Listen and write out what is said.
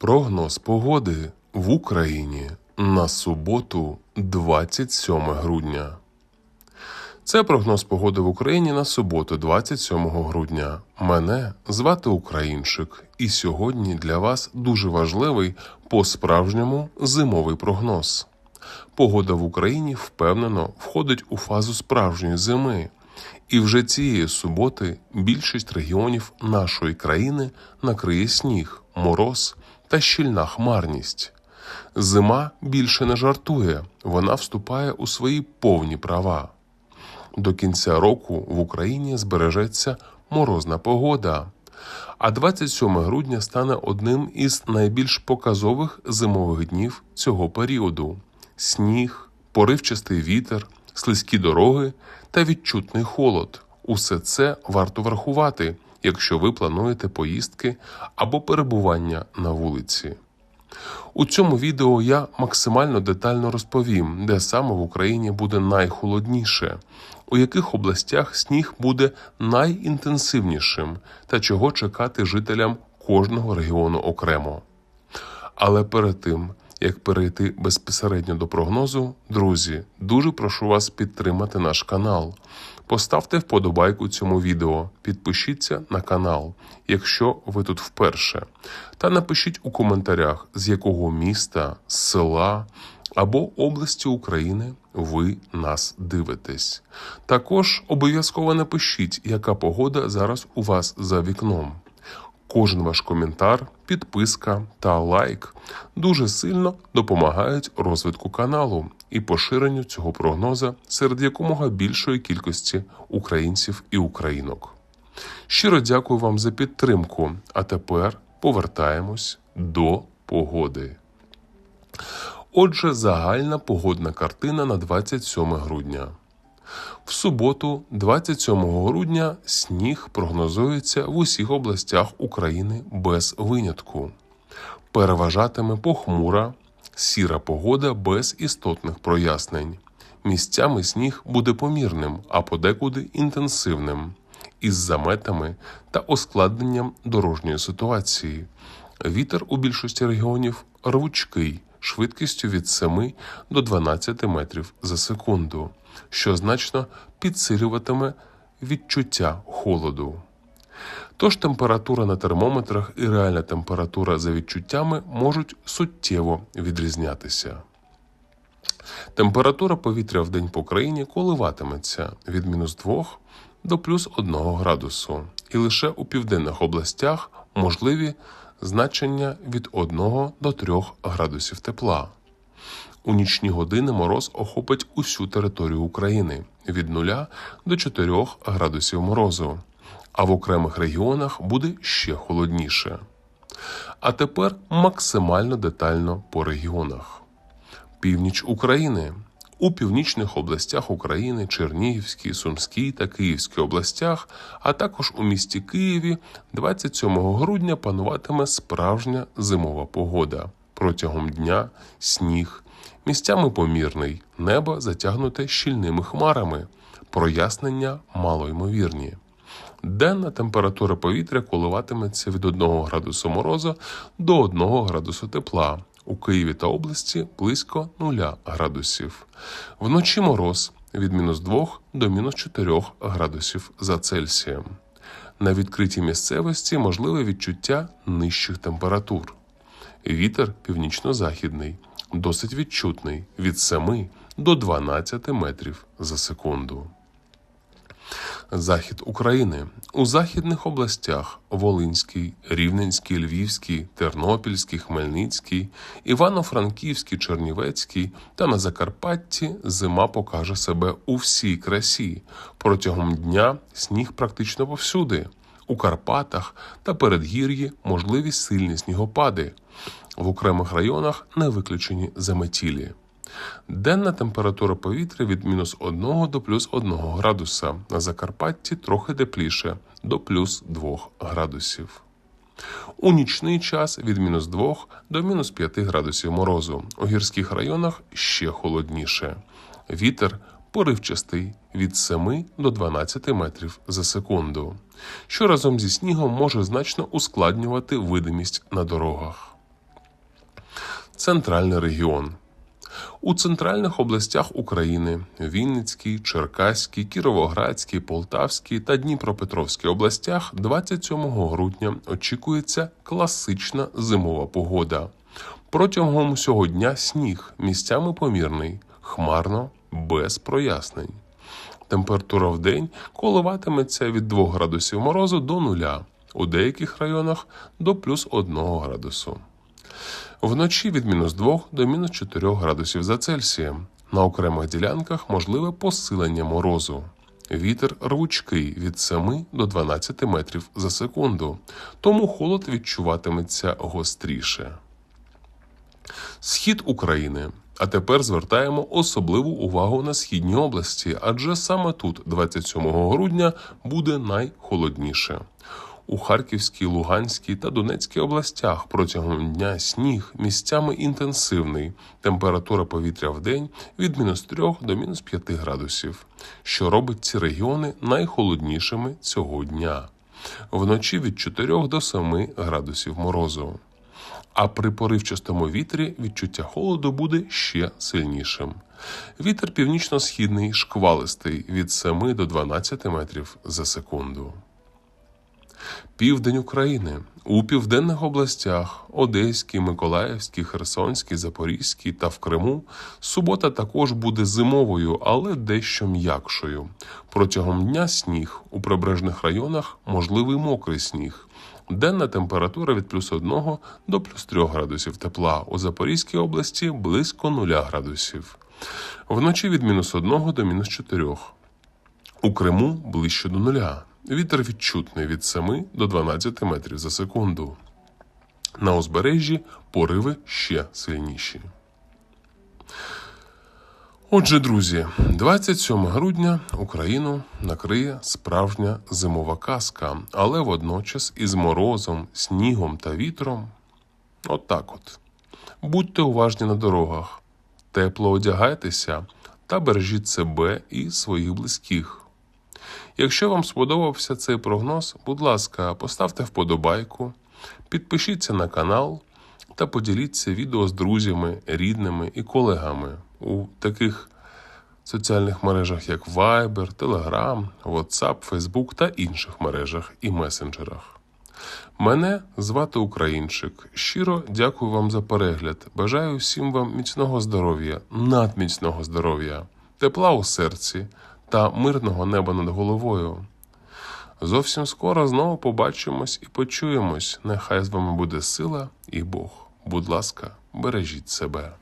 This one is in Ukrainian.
Прогноз погоди в Україні на суботу, 27 грудня. Це прогноз погоди в Україні на суботу, 27 грудня. Мене звати Українчик, і сьогодні для вас дуже важливий по-справжньому зимовий прогноз. Погода в Україні впевнено входить у фазу справжньої зими. І вже цієї суботи більшість регіонів нашої країни накриє сніг, мороз та щільна хмарність. Зима більше не жартує, вона вступає у свої повні права. До кінця року в Україні збережеться морозна погода. А 27 грудня стане одним із найбільш показових зимових днів цього періоду: сніг, поривчастий вітер, слизькі дороги та відчутний холод. Усе це варто врахувати, якщо ви плануєте поїздки або перебування на вулиці. У цьому відео я максимально детально розповім, де саме в Україні буде найхолодніше, у яких областях сніг буде найінтенсивнішим та чого чекати жителям кожного регіону окремо. Але перед тим, як перейти безпосередньо до прогнозу, друзі, дуже прошу вас підтримати наш канал. Поставте вподобайку цьому відео, підпишіться на канал, якщо ви тут вперше, та напишіть у коментарях, з якого міста, села або області України ви нас дивитесь. Також обов'язково напишіть, яка погода зараз у вас за вікном. Кожен ваш коментар, підписка та лайк дуже сильно допомагають розвитку каналу і поширенню цього прогноза серед якомога більшої кількості українців і українок. Щиро дякую вам за підтримку. А тепер повертаємось до погоди. Отже, загальна погодна картина на 27 грудня. В суботу, 27 грудня, сніг прогнозується в усіх областях України без винятку. Переважатиме похмура, сіра погода без істотних прояснень. Місцями сніг буде помірним, а подекуди інтенсивним, із заметами та ускладненням дорожньої ситуації. Вітер у більшості регіонів рвучкий, швидкістю від 7 до 12 метрів за секунду що значно підсилюватиме відчуття холоду. Тож температура на термометрах і реальна температура за відчуттями можуть суттєво відрізнятися. Температура повітря в день по країні коливатиметься від мінус 2 до плюс 1 градусу, і лише у південних областях можливі значення від 1 до 3 градусів тепла. У нічні години мороз охопить усю територію України від 0 до 4 градусів морозу, а в окремих регіонах буде ще холодніше. А тепер максимально детально по регіонах. Північ України. У північних областях України, Чернігівській, Сумській та Київській областях, а також у місті Києві 27 грудня пануватиме справжня зимова погода. Протягом дня сніг, місцями помірний, небо затягнуте щільними хмарами, прояснення малоймовірні. Денна температура повітря коливатиметься від 1 градусу морозу до 1 градусу тепла. У Києві та області близько 0 градусів. Вночі мороз від мінус 2 до мінус 4 градусів за Цельсієм. На відкритій місцевості можливе відчуття нижчих температур. Вітер північно-західний досить відчутний від 7 до 12 метрів за секунду. Захід України у західних областях Волинський, Рівненський, Львівський, Тернопільський, Хмельницький, Івано-Франківський, Чернівецький та на Закарпатті зима покаже себе у всій красі. Протягом дня сніг практично повсюди. У Карпатах та передгір'ї можливі сильні снігопади. В окремих районах не виключені заметілі. Денна температура повітря від мінус 1 до плюс 1 градуса. На Закарпатті трохи тепліше до плюс 2 градусів. У нічний час від мінус 2 до мінус 5 градусів морозу. У гірських районах ще холодніше. Вітер поривчастий від 7 до 12 метрів за секунду, що разом зі снігом може значно ускладнювати видимість на дорогах. Центральний регіон. У центральних областях України Вінницькій, Черкаській, Кіровоградській, Полтавській та Дніпропетровській областях 27 грудня очікується класична зимова погода. Протягом усього дня сніг місцями помірний, хмарно, без прояснень. Температура в день коливатиметься від 2 градусів морозу до нуля, у деяких районах до плюс 1 градусу. Вночі від мінус 2 до мінус 4 градусів за Цельсієм. На окремих ділянках можливе посилення морозу. Вітер рвучкий від 7 до 12 метрів за секунду, тому холод відчуватиметься гостріше. Схід України. А тепер звертаємо особливу увагу на східні області, адже саме тут, 27 грудня, буде найхолодніше. У Харківській, Луганській та Донецькій областях протягом дня сніг місцями інтенсивний. Температура повітря в день від мінус 3 до мінус 5 градусів, що робить ці регіони найхолоднішими цього дня. Вночі від 4 до 7 градусів морозу. А при поривчастому вітрі відчуття холоду буде ще сильнішим. Вітер північно-східний шквалистий від 7 до 12 метрів за секунду. Південь України у південних областях Одеській, Миколаївській, Херсонській, Запорізькій та в Криму субота також буде зимовою, але дещо м'якшою. Протягом дня сніг у прибережних районах можливий мокрий сніг. Денна температура від плюс 1 до плюс 3 градусів тепла. У Запорізькій області близько 0 градусів. Вночі від мінус 1 до мінус 4. У Криму ближче до нуля. Вітер відчутний від 7 до 12 метрів за секунду. На узбережжі пориви ще сильніші. Отже, друзі, 27 грудня Україну накриє справжня зимова казка, але водночас із морозом, снігом та вітром. Отак от. Будьте уважні на дорогах, тепло одягайтеся та бережіть себе і своїх близьких. Якщо вам сподобався цей прогноз, будь ласка, поставте вподобайку, підпишіться на канал та поділіться відео з друзями, рідними і колегами у таких соціальних мережах, як Viber, Telegram, WhatsApp, Facebook та інших мережах і месенджерах. Мене звати Українчик. Щиро дякую вам за перегляд. Бажаю всім вам міцного здоров'я, надміцного здоров'я, тепла у серці та мирного неба над головою. Зовсім скоро знову побачимось і почуємось. Нехай з вами буде сила і Бог. Будь ласка, бережіть себе.